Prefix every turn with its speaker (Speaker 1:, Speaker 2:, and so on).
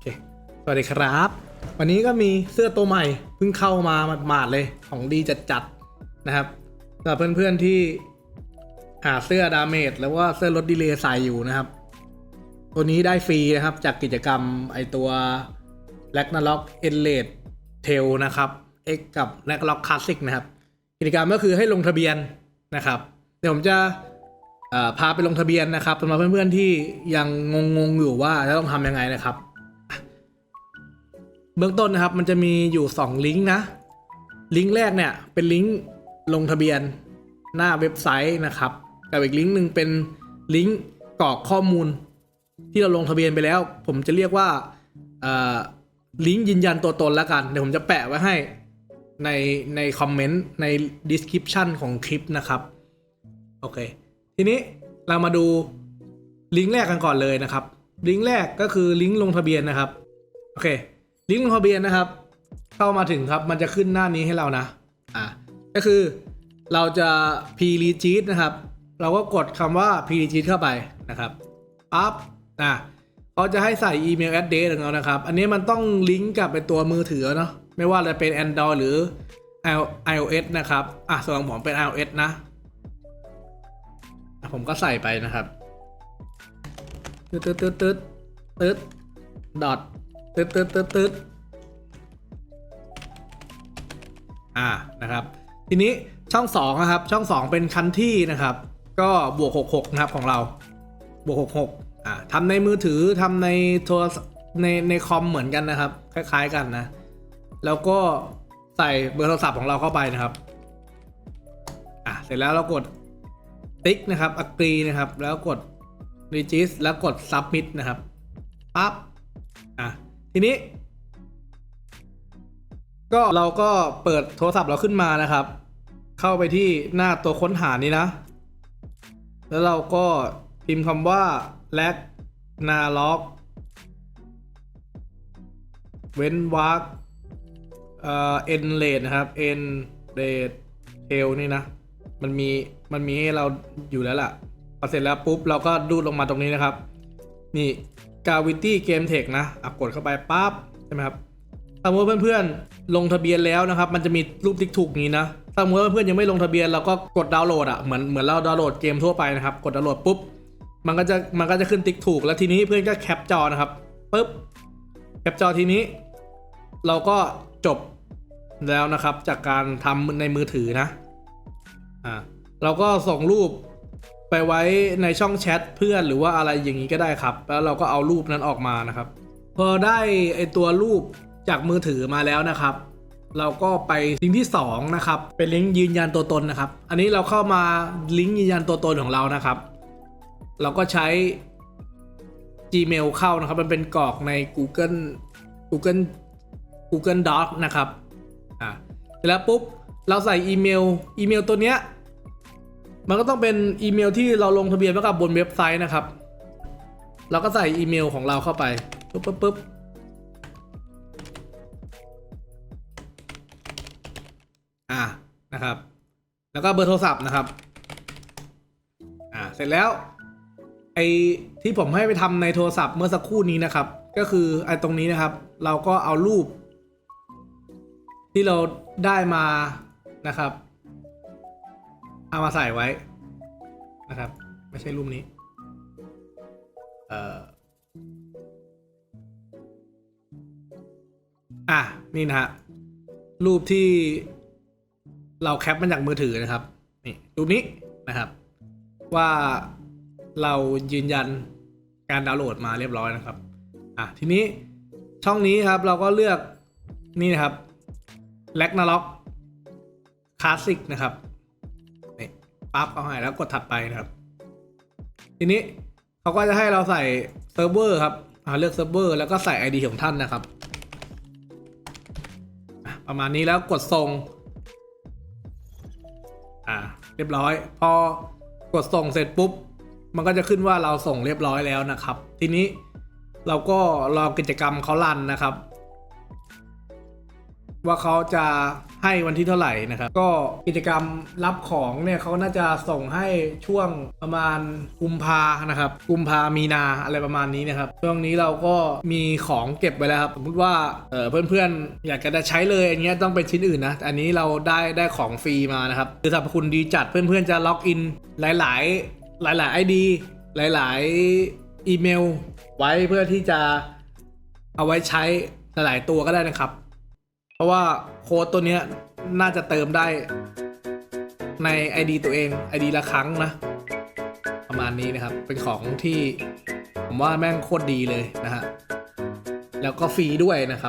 Speaker 1: เคสวัสดีครับ วันนี้ก็มีเสื้อตัวใหม่เพิ่งเข้ามาหมาดๆเลยของดีจัดๆนะครับสำหรับเพื่อนๆที่หาเสื้อดาเมจแล้วว่าเสื้อลดดีเลย์ใส่อยู่นะครับ ตัวนี้ได้ฟรีนะครับจากกิจกรรมไอตัว r a g n a r o k e n l a t t a i l นะครับ X กับ r a g n a r o k Classic นะครับ กิจกรรมก็คือให้ลงทะเบียนนะครับ เดี๋ยวผมจะพาไปลงทะเบียนนะครับสำหรับเพื่อนๆที่ยังงงๆอยู่ว่าจะต้องทำยังไงนะครับ เบื้องต้นนะครับ มันจะมีอยู่ 2 ลิงก์นะ ลิงก์แรกเนี่ยเป็นลิงก์ลงทะเบียนหน้าเว็บไซต์นะครับกับอีกลิงก์หนึ่งเป็นลิงก์กรอกข้อมูล ที่เราลงทะเบียนไปแล้ว ผมจะเรียกว่าลิงก์ยืนยันตัวตนแล้วกัน เดี๋ยวผมจะแปะไว้ให้ในในคอมเมนต์ใน description ของคลิปนะครับ โอเค ทีนี้เรามาดูลิงก์แรกกันก่อนเลยนะครับ ลิงก์แรกก็คือลิงก์ลงทะเบียนนะครับ โอเค ลิงก์ลงทะเบียนนะครับ เข้ามาถึงครับมันจะขึ้นหน้านี้ให้เรานะอ่าก็คือเราจะ p r e g i s t นะครับ เราก็กดคำว่า p r e g i s t เข้าไปนะครับปั๊บนะเขาจะให้ใส่อีเมล address ของเรานะครับ อันนี้มันต้องลิงก์กับเป็นตัวมือถือเนาะไม่ว่าจะเป็น Android หรือ iOS นะครับ อะส่วนของผมเป็น iOS นะอะผมก็ใส่ไปนะครับ ตึ๊ดตึ๊ดตึ๊ดตึ๊ดตึ๊ดดอท ตึ๊ดตึ๊ดตึ๊ดตึ๊ดอ่านะครับ ทีนี้ช่อง2นะครับ ช่อง 2 เป็นคันที่นะครับ ก็บวก 66 นะครับของเรา บวก 66อ่าทำในมือถือทำในโทรศัพท์ในในคอมเหมือนกันนะครับ คล้าย ๆกันนะ แล้วก็ใส่เบอร์โทรศัพท์ของเราเข้าไปนะครับ อะเสร็จแล้วเรากดติ๊กนะครับอักรีนะครับ แล้วกด regist แล้วกด submit นะครับปั๊บอะ ทีนี้ ก็เราก็เปิดโทรศัพท์เราขึ้นมานะครับ เข้าไปที่หน้าตัวค้นหานี้นะ แล้วเราก็พิมพ์คำว่า l a g n a l o g เว้นวรรคเอ่อ n rate นะครับ n rate tail นี่นะ มันมีมันมีให้เราอยู่แล้วล่ะพอเสร็จแล้วปุ๊บเราก็ดูดลงมาตรงนี้นะครับ นี่ Gravity Game Tech นะอะกดเข้าไปปั๊บใช่ไหมครับสมมติเพื่อนๆลงทะเบียนแล้วนะครับ มันจะมีรูปติ๊กถูกนี้นะสมมติเพื่อนๆยังไม่ลงทะเบียนเราก็กดดาวน์โหลดอะเหมือนเหมือนเราดาวน์โหลดเกมทั่วไปนะครับ กดดาวน์โหลดปุ๊บมันก็จะมันก็จะขึ้นติ๊กถูก แล้วทีนี้เพื่อนก็แคปจอนะครับปุ๊บแคปจอทีนี้ เราก็จบแล้วนะครับ จากการทำในมือถือนะอ่าเราก็ส่งรูป ไปไว้ในช่องแชทเพื่อนหรือว่าอะไรอย่างนี้ก็ได้ครับ แล้วเราก็เอารูปนั้นออกมานะครับ พอได้ไอตัวรูปจากมือถือมาแล้วนะครับ เราก็ไปลิงก์ที่สองนะครับเป็นลิงก์ยืนยันตัวตนนะครับ อันนี้เราเข้ามาลิงก์ยืนยันตัวตนของเรานะครับ เราก็ใช้ Gmail เข้านะครับ มันเป็นกรอกใน Google Google Google Doc นะครับอ่าเสร็จแล้วปุ๊บเราใส่อีเมลอีเมลตัวเนี้ย มันก็ต้องเป็นอีเมลที่เราลงทะเบียนไว้กับบนเว็บไซต์นะครับ เราก็ใส่อีเมลของเราเข้าไปปุ๊บปุ๊บปุ๊บอ่านะครับ แล้วก็เบอร์โทรศัพท์นะครับ อ่าเสร็จแล้วไอ้ที่ผมให้ไปทำในโทรศัพท์เมื่อสักครู่นี้นะครับ ก็คือไอ้ตรงนี้นะครับ เราก็เอารูป ที่เราได้มานะครับ เอามาใส่ไว้นะครับ ไม่ใช่รูปนี้ เอ่อ อะ นี่นะฮะ รูปที่เราแคปมาจากมือถือนะครับ นี่ รูปนี้นะครับ ว่าเรายืนยันการดาวน์โหลดมาเรียบร้อยนะครับ อะ ทีนี้ช่องนี้ครับเราก็เลือกนี่นะครับแลกนาล็อกคลาสสิกนะครับ ปั๊บเอาให้แล้วกดถัดไปนะครับ ทีนี้เขาก็จะให้เราใส่เซิร์ฟเวอร์ครับเลือกเซิร์ฟเวอร์แล้วก็ใส่ ID ของท่านนะครับ ประมาณนี้แล้วกดส่ง อ่า เรียบร้อย พอกดส่งเสร็จปุ๊บ มันก็จะขึ้นว่าเราส่งเรียบร้อยแล้วนะครับ ทีนี้เราก็รอกิจกรรมเขารันนะครับ ว่าเขาจะ ให้วันที่เท่าไหร่นะครับ ก็กิจกรรมรับของเนี่ยเขาน่าจะส่งให้ช่วงประมาณกุมภานะครับ กุมภามีนาอะไรประมาณนี้นะครับ ช่วงนี้เราก็มีของเก็บไว้แล้วครับสมมติว่าเออเพื่อนๆ อยากจะใช้เลยอันเนี้ยต้องเป็นชิ้นอื่นนะอันนี้เราได้ได้ของฟรีมานะครับคือสรรพคุณดีจัดเพื่อนๆจะล็อกอินหลาย ๆ หลายๆ ID หลาย ๆ อีเมล ไว้เพื่อที่จะเอาไว้ใช้หลายๆตัวก็ได้นะครับ เพราะว่า ค้ดตัวเนี้ยน่าจะเติมได้ใน ID ตัวเอง ID ละครั้งนะ ประมาณนี้นะครับ เป็นของที่ผมว่าแม่งโคตรดีเลยนะฮะ แล้วก็ฟรีด้วยนะครับ